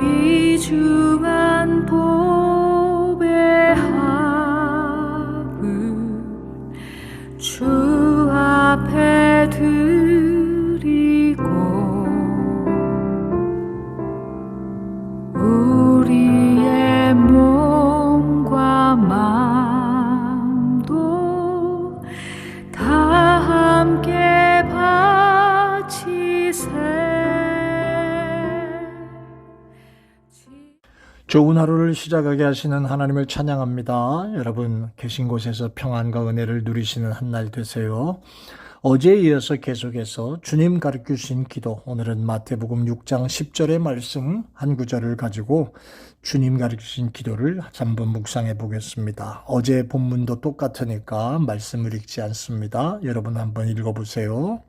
귀중한 좋은 하루를 시작하게 하시는 하나님을 찬양합니다. 여러분 계신 곳에서 평안과 은혜를 누리시는 한 날 되세요. 어제에 이어서 계속해서 주님 가르쳐 주신 기도 오늘은 마태복음 6장 10절의 말씀 한 구절을 가지고 주님 가르쳐 주신 기도를 한번 묵상해 보겠습니다. 어제 본문도 똑같으니까 말씀을 읽지 않습니다. 여러분 한번 읽어 보세요.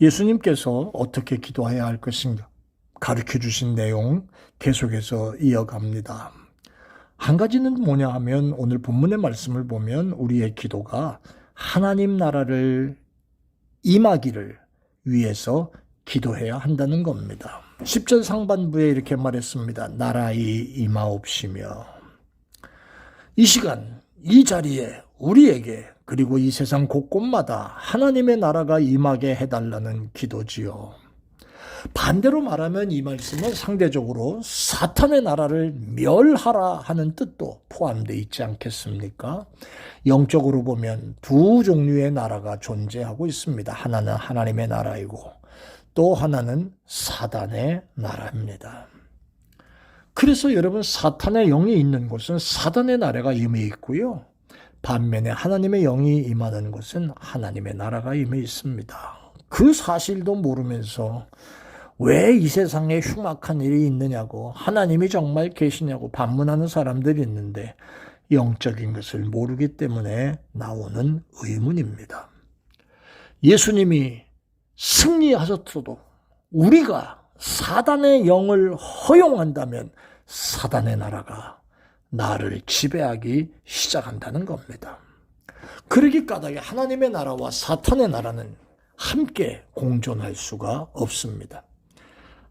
예수님께서 어떻게 기도해야 할 것인가 가르쳐 주신 내용 계속해서 이어갑니다. 한 가지는 뭐냐 하면 오늘 본문의 말씀을 보면 우리의 기도가 하나님 나라를 임하기를 위해서 기도해야 한다는 겁니다. 10절 상반부에 이렇게 말했습니다. 나라의 임하옵시며 이 시간 이 자리에 우리에게 그리고 이 세상 곳곳마다 하나님의 나라가 임하게 해달라는 기도지요. 반대로 말하면 이 말씀은 상대적으로 사탄의 나라를 멸하라 하는 뜻도 포함되어 있지 않겠습니까? 영적으로 보면 두 종류의 나라가 존재하고 있습니다. 하나는 하나님의 나라이고 또 하나는 사단의 나라입니다. 그래서 여러분 사탄의 영이 있는 곳은 사단의 나라가 임해 있고요. 반면에 하나님의 영이 임하는 곳은 하나님의 나라가 임해 있습니다. 그 사실도 모르면서 왜 이 세상에 흉악한 일이 있느냐고 하나님이 정말 계시냐고 반문하는 사람들이 있는데 영적인 것을 모르기 때문에 나오는 의문입니다. 예수님이 승리하셨어도 우리가 사단의 영을 허용한다면 사단의 나라가 나를 지배하기 시작한다는 겁니다. 그러기 까닭에 하나님의 나라와 사탄의 나라는 함께 공존할 수가 없습니다.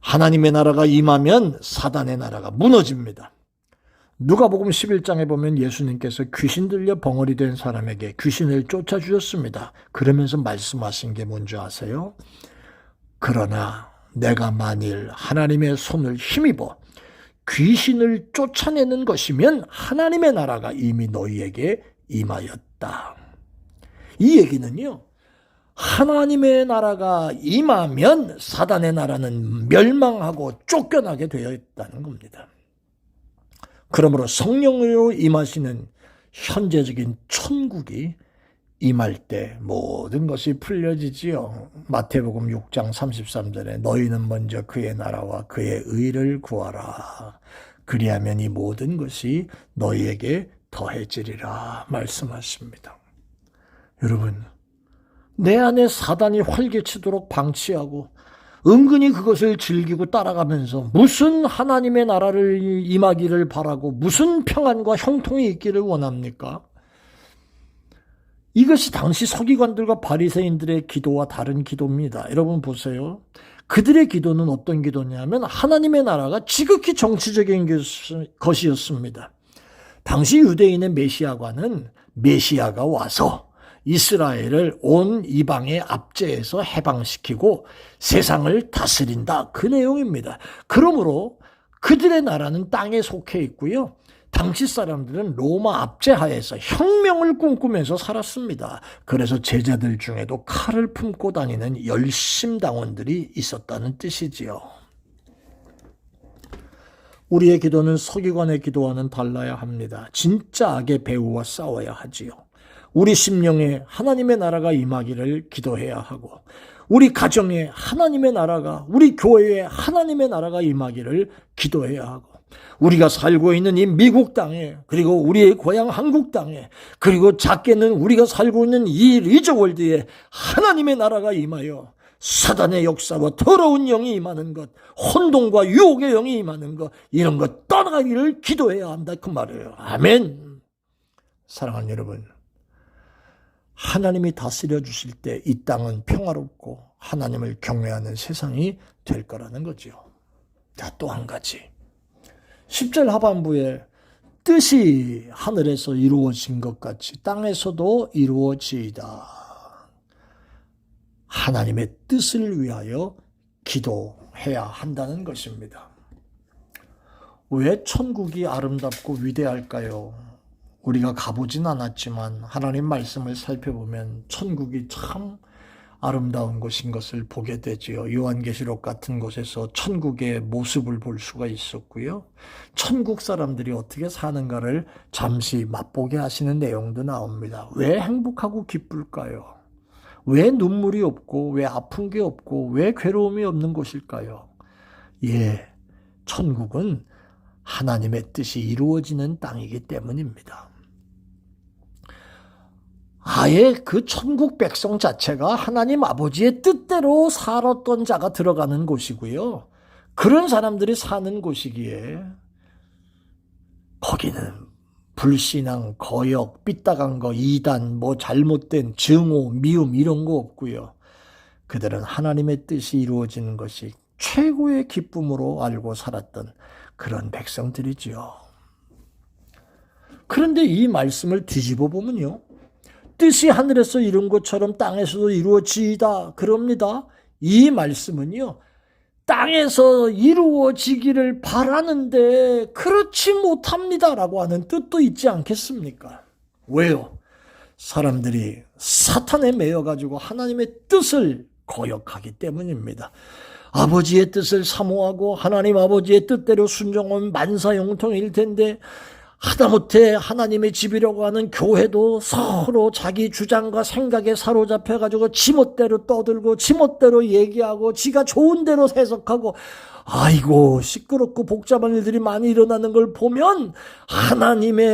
하나님의 나라가 임하면 사단의 나라가 무너집니다. 누가복음 11장에 보면 예수님께서 귀신 들려 벙어리 된 사람에게 귀신을 쫓아 주셨습니다. 그러면서 말씀하신 게 뭔지 아세요? 그러나 내가 만일 하나님의 손을 힘입어 귀신을 쫓아내는 것이면 하나님의 나라가 이미 너희에게 임하였다. 이 얘기는요. 하나님의 나라가 임하면 사단의 나라는 멸망하고 쫓겨나게 되어 있다는 겁니다. 그러므로 성령으로 임하시는 현재적인 천국이 임할 때 모든 것이 풀려지지요. 마태복음 6장 33절에 너희는 먼저 그의 나라와 그의 의를 구하라. 그리하면 이 모든 것이 너희에게 더해지리라 말씀하십니다. 여러분, 내 안에 사단이 활개치도록 방치하고 은근히 그것을 즐기고 따라가면서 무슨 하나님의 나라를 임하기를 바라고 무슨 평안과 형통이 있기를 원합니까? 이것이 당시 서기관들과 바리새인들의 기도와 다른 기도입니다. 여러분 보세요. 그들의 기도는 어떤 기도냐면 하나님의 나라가 지극히 정치적인 것이었습니다. 당시 유대인의 메시아관은 메시아가 와서 이스라엘을 온 이방의 압제에서 해방시키고 세상을 다스린다. 그 내용입니다. 그러므로 그들의 나라는 땅에 속해 있고요. 당시 사람들은 로마 압제하에서 혁명을 꿈꾸면서 살았습니다. 그래서 제자들 중에도 칼을 품고 다니는 열심당원들이 있었다는 뜻이지요. 우리의 기도는 서기관의 기도와는 달라야 합니다. 진짜 악의 배후와 싸워야 하지요. 우리 심령에 하나님의 나라가 임하기를 기도해야 하고, 우리 가정에 하나님의 나라가, 우리 교회에 하나님의 나라가 임하기를 기도해야 하고, 우리가 살고 있는 이 미국 땅에, 그리고 우리의 고향 한국 땅에, 그리고 작게는 우리가 살고 있는 이 리저월드에 하나님의 나라가 임하여 사단의 역사와 더러운 영이 임하는 것, 혼동과 유혹의 영이 임하는 것, 이런 것 떠나기를 기도해야 한다. 그 말이에요. 아멘. 사랑하는 여러분. 하나님이 다스려 주실 때 이 땅은 평화롭고 하나님을 경외하는 세상이 될 거라는 거죠. 자, 또 한 가지. 10절 하반부에 뜻이 하늘에서 이루어진 것 같이 땅에서도 이루어지이다. 하나님의 뜻을 위하여 기도해야 한다는 것입니다. 왜 천국이 아름답고 위대할까요? 우리가 가보진 않았지만 하나님 말씀을 살펴보면 천국이 참 아름다운 곳인 것을 보게 되지요. 요한계시록 같은 곳에서 천국의 모습을 볼 수가 있었고요. 천국 사람들이 어떻게 사는가를 잠시 맛보게 하시는 내용도 나옵니다. 왜 행복하고 기쁠까요? 왜 눈물이 없고, 왜 아픈 게 없고, 왜 괴로움이 없는 곳일까요? 예, 천국은 하나님의 뜻이 이루어지는 땅이기 때문입니다. 아예 그 천국 백성 자체가 하나님 아버지의 뜻대로 살았던 자가 들어가는 곳이고요. 그런 사람들이 사는 곳이기에 거기는 불신앙, 거역, 삐딱한 거, 이단, 뭐 잘못된 증오, 미움 이런 거 없고요. 그들은 하나님의 뜻이 이루어지는 것이 최고의 기쁨으로 알고 살았던 그런 백성들이지요. 그런데 이 말씀을 뒤집어 보면요. 뜻이 하늘에서 이룬 것처럼 땅에서도 이루어지이다. 그럽니다. 이 말씀은요. 땅에서 이루어지기를 바라는데 그렇지 못합니다라고 하는 뜻도 있지 않겠습니까? 왜요? 사람들이 사탄에 매여 가지고 하나님의 뜻을 거역하기 때문입니다. 아버지의 뜻을 사모하고 하나님 아버지의 뜻대로 순종하면 만사형통일 텐데 하다못해 하나님의 집이라고 하는 교회도 서로 자기 주장과 생각에 사로잡혀 가지고 지멋대로 떠들고 지멋대로 얘기하고 지가 좋은 대로 해석하고 아이고 시끄럽고 복잡한 일들이 많이 일어나는 걸 보면 하나님의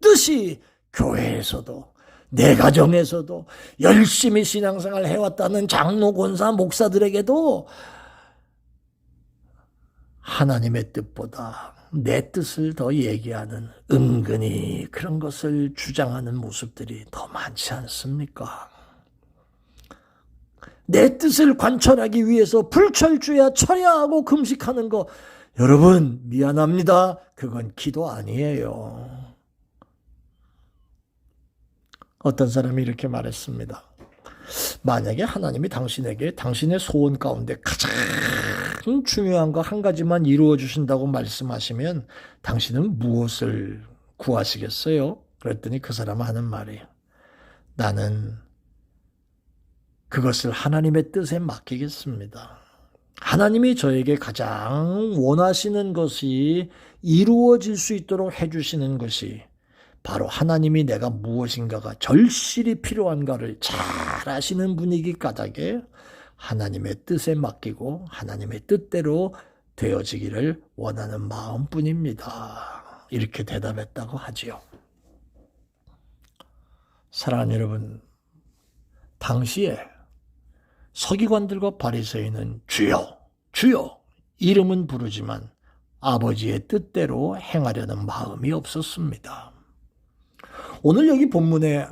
뜻이 교회에서도 내 가정에서도 열심히 신앙생활 해왔다는 장로 권사 목사들에게도 하나님의 뜻보다 내 뜻을 더 얘기하는 은근히 그런 것을 주장하는 모습들이 더 많지 않습니까? 내 뜻을 관철하기 위해서 불철주야 철야하고 금식하는 거 여러분 미안합니다. 그건 기도 아니에요. 어떤 사람이 이렇게 말했습니다. 만약에 하나님이 당신에게 당신의 소원 가운데 가장 중요한 거 한 가지만 이루어 주신다고 말씀하시면 당신은 무엇을 구하시겠어요? 그랬더니 그 사람은 하는 말이 나는 그것을 하나님의 뜻에 맡기겠습니다. 하나님이 저에게 가장 원하시는 것이 이루어질 수 있도록 해주시는 것이 바로 하나님이 내가 무엇인가가 절실히 필요한가를 잘 아시는 분이기 까닭에 하나님의 뜻에 맡기고 하나님의 뜻대로 되어지기를 원하는 마음뿐입니다. 이렇게 대답했다고 하지요. 사랑하는 여러분, 당시에 서기관들과 바리새인은 주여, 주여 이름은 부르지만 아버지의 뜻대로 행하려는 마음이 없었습니다. 오늘 여기 본문에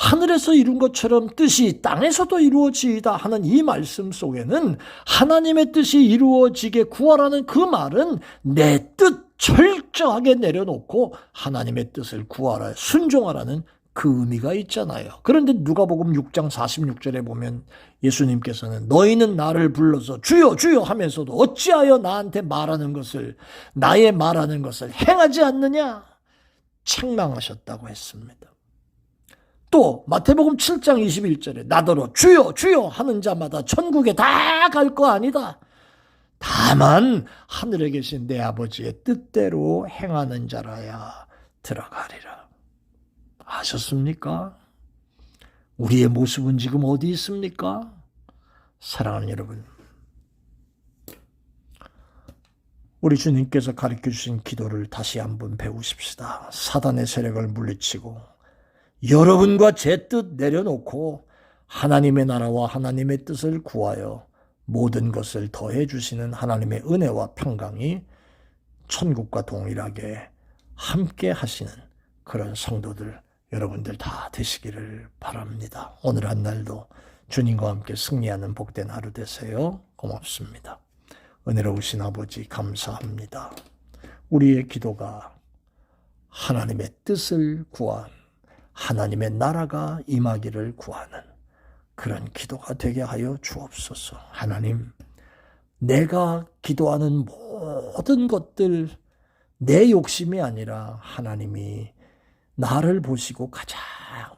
하늘에서 이룬 것처럼 뜻이 땅에서도 이루어지이다 하는 이 말씀 속에는 하나님의 뜻이 이루어지게 구하라는 그 말은 내 뜻 철저하게 내려놓고 하나님의 뜻을 구하라, 순종하라는 그 의미가 있잖아요. 그런데 누가복음 6장 46절에 보면 예수님께서는 너희는 나를 불러서 주여 주여 하면서도 어찌하여 나한테 말하는 것을 나의 말하는 것을 행하지 않느냐 책망하셨다고 했습니다. 또 마태복음 7장 21절에 나더러 주여 주여 하는 자마다 천국에 다 갈 거 아니다. 다만 하늘에 계신 내 아버지의 뜻대로 행하는 자라야 들어가리라. 아셨습니까? 우리의 모습은 지금 어디 있습니까? 사랑하는 여러분. 우리 주님께서 가르쳐 주신 기도를 다시 한번 배우십시다. 사단의 세력을 물리치고 여러분과 제 뜻 내려놓고 하나님의 나라와 하나님의 뜻을 구하여 모든 것을 더해 주시는 하나님의 은혜와 평강이 천국과 동일하게 함께 하시는 그런 성도들 여러분들 다 되시기를 바랍니다. 오늘 한 날도 주님과 함께 승리하는 복된 하루 되세요. 고맙습니다. 은혜로우신 아버지 감사합니다. 우리의 기도가 하나님의 뜻을 구한 하나님의 나라가 임하기를 구하는 그런 기도가 되게 하여 주옵소서. 하나님, 내가 기도하는 모든 것들 내 욕심이 아니라 하나님이 나를 보시고 가장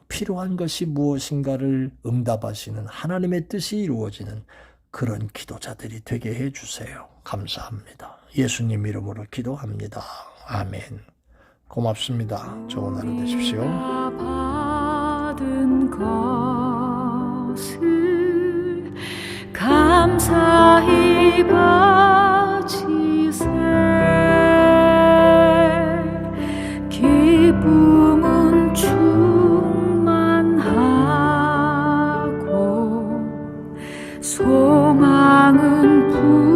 필요한 것이 무엇인가를 응답하시는 하나님의 뜻이 이루어지는 그런 기도자들이 되게 해 주세요. 감사합니다. 예수님 이름으로 기도합니다. 아멘. 고맙습니다. 좋은 하루 되십시오. 받은 것을 감사히 바치세. 기쁨은 충만하고 소망은 불